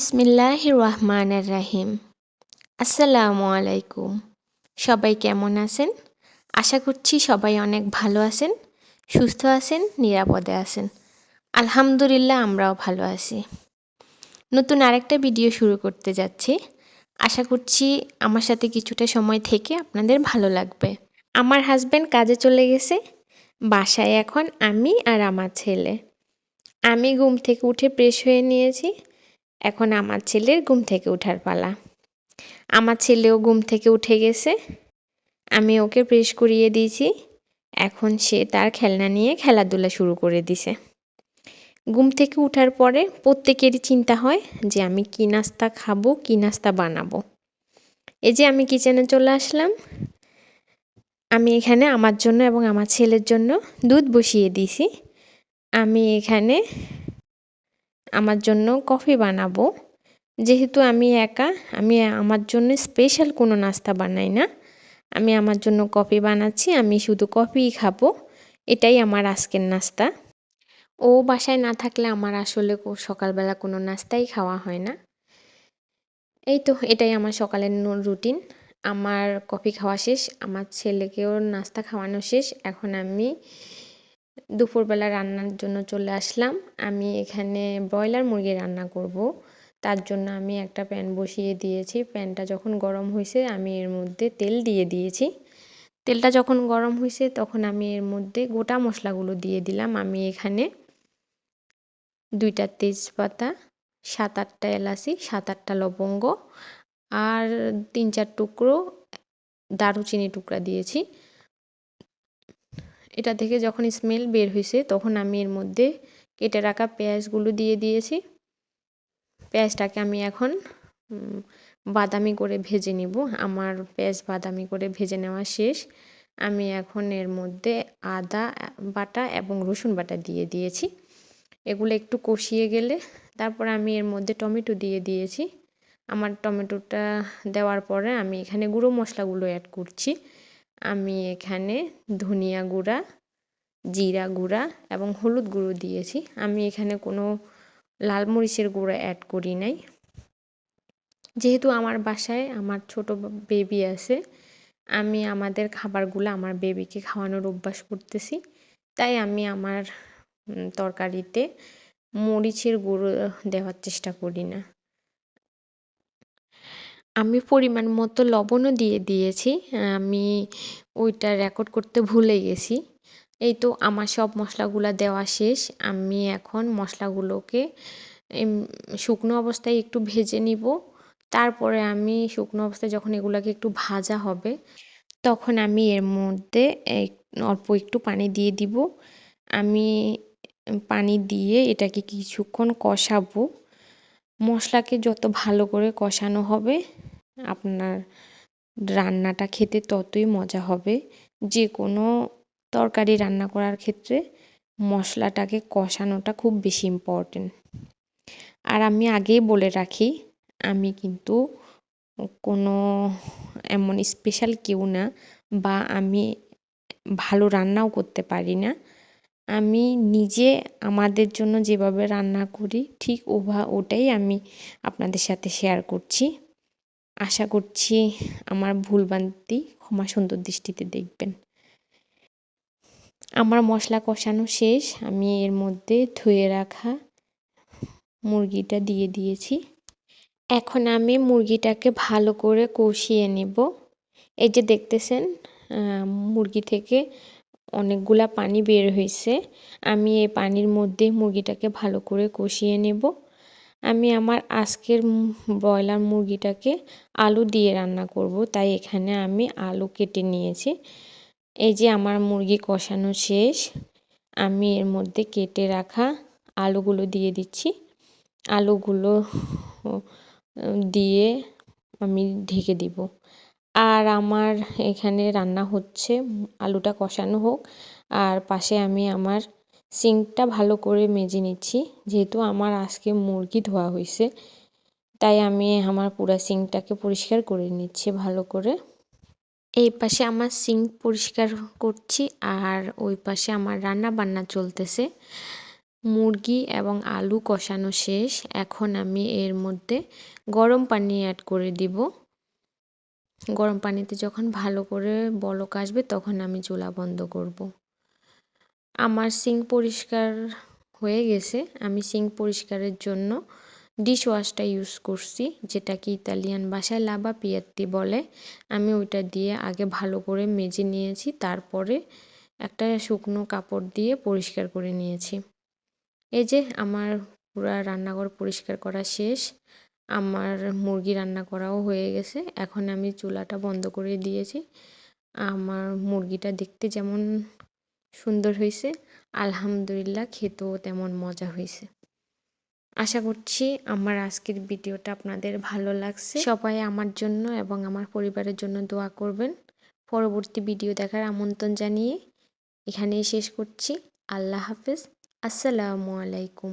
বিসমিল্লাহ রহমানের রাহিম আসসালামু আলাইকুম। সবাই কেমন আছেন? আশা করছি সবাই অনেক ভালো আছেন, সুস্থ আছেন, নিরাপদে আছেন। আলহামদুলিল্লাহ, আমরাও ভালো আছি। নতুন আরেকটা ভিডিও শুরু করতে যাচ্ছি। আশা করছি আমার সাথে কিছুটা সময় থেকে আপনাদের ভালো লাগবে। আমার হাজব্যান্ড কাজে চলে গেছে। বাসায় এখন আমি আর আমার ছেলে। আমি ঘুম থেকে উঠে ফ্রেশ হয়ে নিয়েছি। এখন আমার ছেলের ঘুম থেকে ওঠার পালা। আমার ছেলেও ঘুম থেকে উঠে গেছে। আমি ওকে প্রেস করিয়ে দিয়েছি। এখন সে তার খেলনা নিয়ে খেলাধুলা শুরু করে দিছে। ঘুম থেকে উঠার পরে প্রত্যেকেরই চিন্তা হয় যে আমি কী নাস্তা খাব, কী নাস্তা বানাবো। এই যে আমি কিচেনে চলে আসলাম। আমি এখানে আমার জন্য এবং আমার ছেলের জন্য দুধ বসিয়ে দিয়েছি। আমি এখানে আমার জন্য কফি বানাবো। যেহেতু আমি একা, আমি আমার জন্য স্পেশাল কোনো নাস্তা বানাই না। আমি আমার জন্য কফি বানাচ্ছি, আমি শুধু কফিই খাব। এটাই আমার আজকের নাস্তা। ও বাসায় না থাকলে আমার আসলে সকালবেলা কোনো নাস্তাই খাওয়া হয় না। এই তো, এটাই আমার সকালের রুটিন আমার কফি খাওয়া শেষ, আমার ছেলেকেও নাস্তা খাওয়ানো শেষ। এখন আমি দুপুরবেলা রান্নার জন্য চলে আসলাম। আমি এখানে ব্রয়লার মুরগি রান্না করব। তার জন্য আমি একটা প্যান বসিয়ে দিয়েছি। প্যানটা যখন গরম হয়েছে আমি এর মধ্যে তেল দিয়ে দিয়েছি। তেলটা যখন গরম হয়েছে তখন আমি এর মধ্যে গোটা মশলাগুলো দিয়ে দিলাম। আমি এখানে দুইটা তেজপাতা সাত আটটা এলাচি সাত আটটা লবঙ্গ আর তিন চার টুকরো দারুচিনি টুকরা দিয়েছি। এটা থেকে যখন স্মেল বের হয়েছে তখন আমি এর মধ্যে কেটে রাখা পেঁয়াজগুলো দিয়ে দিয়েছি। পেঁয়াজটাকে আমি এখন বাদামি করে ভেজে নিব। আমার পেঁয়াজ বাদামি করে ভেজে নেওয়া শেষ। আমি এখন এর মধ্যে আদা, বাটা এবং রসুন বাটা দিয়ে দিয়েছি। এগুলো একটু কষিয়ে গেলে তারপর আমি এর মধ্যে টমেটো দিয়ে দিয়েছি। আমার টমেটোটা দেওয়ার পরে আমি এখানে গুঁড়ো মশলাগুলো অ্যাড করছি। আমি এখানে ধনিয়া গুঁড়া, জিরা গুঁড়া এবং হলুদ গুঁড়ো দিয়েছি। আমি এখানে কোনো লাল মরিচের গুঁড়ো অ্যাড করি নাই। যেহেতু আমার বাসায় আমার ছোট বেবি আছে, আমি আমাদের খাবারগুলো আমার বেবিকে খাওয়ানোর অভ্যাস করতেছি। তাই আমি আমার তরকারিতে মরিচের গুঁড়ো দেওয়ার চেষ্টা করি না। আমি পরিমাণ মতো লবণও দিয়ে দিয়েছি, আমি ওইটা রেকর্ড করতে ভুলে গেছি। এই তো আমার সব মশলাগুলো দেওয়া শেষ, আমি এখন মশলাগুলোকে শুকনো অবস্থায় একটু ভেজে নিব। তারপরে আমি শুকনো অবস্থায় যখন এগুলোকে একটু ভাজা হবে, তখন আমি এর মধ্যে অল্প একটু পানি দিয়ে দিব। আমি পানি দিয়ে এটাকে কিছুক্ষণ কষাবো। মশলাকে যত ভালো করে কষানো হবে, আপনার রান্নাটা খেতে ততই মজা হবে। যে কোনো তরকারি রান্না করার ক্ষেত্রে মশলাটাকে কষানোটা খুব বেশি ইম্পর্টেন্ট আর আমি আগেই বলে রাখি, আমি কিন্তু কোনো এমন স্পেশাল কেউ না বা আমি ভালো রান্নাও করতে পারি না। আমি নিজে আমাদের জন্য যেভাবে রান্না করি, ঠিক ওভা ওটাই আমি আপনাদের সাথে শেয়ার করছি। আশা করছি আমার ভুলভ্রান্তি ক্ষমা সুন্দর দৃষ্টিতে দেখবেন। আমার মশলা কষানো শেষ, আমি এর মধ্যে ধুয়ে রাখা মুরগিটা দিয়ে দিয়েছি। এখন আমি মুরগিটাকে ভালো করে কষিয়ে নেব। এই যে দেখতেছেন মুরগি থেকে অনেকগুলা পানি বের হয়েছে। আমি এই পানির মধ্যে মুরগিটাকে ভালো করে কষিয়ে নেব। আমি আমার আজকের ব্রয়লার মুরগিটাকে আলু দিয়ে রান্না করব, তাই এখানে আমি আলু কেটে নিয়েছি। এই যে আমার মুরগি কষানো শেষ, আমি এর মধ্যে কেটে রাখা আলুগুলো দিয়ে দিচ্ছি। আলুগুলো দিয়ে আমি ঢেকে দিব। আর আমার এখানে রান্না হচ্ছে, আলুটা কষানো হোক। আর পাশে আমি আমার সিঙ্কটা ভালো করে মেজে নিচ্ছি, যেহেতু আমার আজকে মুরগি ধোয়া হয়েছে। তাই আমি আমার পুরা সিঙ্কটাকে পরিষ্কার করে নিচ্ছি ভালো করে। এই পাশে আমার সিঙ্ক পরিষ্কার করছি আর ওই পাশে আমার রান্না বান্না চলতেছে। মুরগি এবং আলু কষানো শেষ। এখন আমি এর মধ্যে গরম পানি অ্যাড করে দিব। গরম পানিতে যখন ভালো করে বলক আসবে, তখন আমি চুলা বন্ধ করব। আমার সিঙ্ক পরিষ্কার হয়ে গেছে। আমি সিঙ্ক পরিষ্কারের জন্য ডিশ ওয়াশটা ইউজ করছি, যেটাকে ইতালিয়ান বাসায় লাবা পিয়াত্তি বলে। আমি ওইটা দিয়ে আগে ভালো করে মেজে নিয়েছি, তারপরে একটা শুকনো কাপড় দিয়ে পরিষ্কার করে নিয়েছি। এই যে, আমার পুরা রান্নাঘর পরিষ্কার করা শেষ। আমার মুরগি রান্না করাও হয়ে গেছে। এখন আমি চুলাটা বন্ধ করে দিয়েছি। আমার মুরগিটা দেখতে যেমন সুন্দর হয়েছে, আলহামদুলিল্লাহ খেতেও তেমন মজা হয়েছে। আশা করছি আমার আজকের ভিডিওটা আপনাদের ভালো লাগছে। সবাই আমার জন্য এবং আমার পরিবারের জন্য দোয়া করবেন। পরবর্তী ভিডিও দেখার আমন্ত্রণ জানিয়ে এখানেই শেষ করছি। আল্লাহ হাফেজ। আসসালামু আলাইকুম।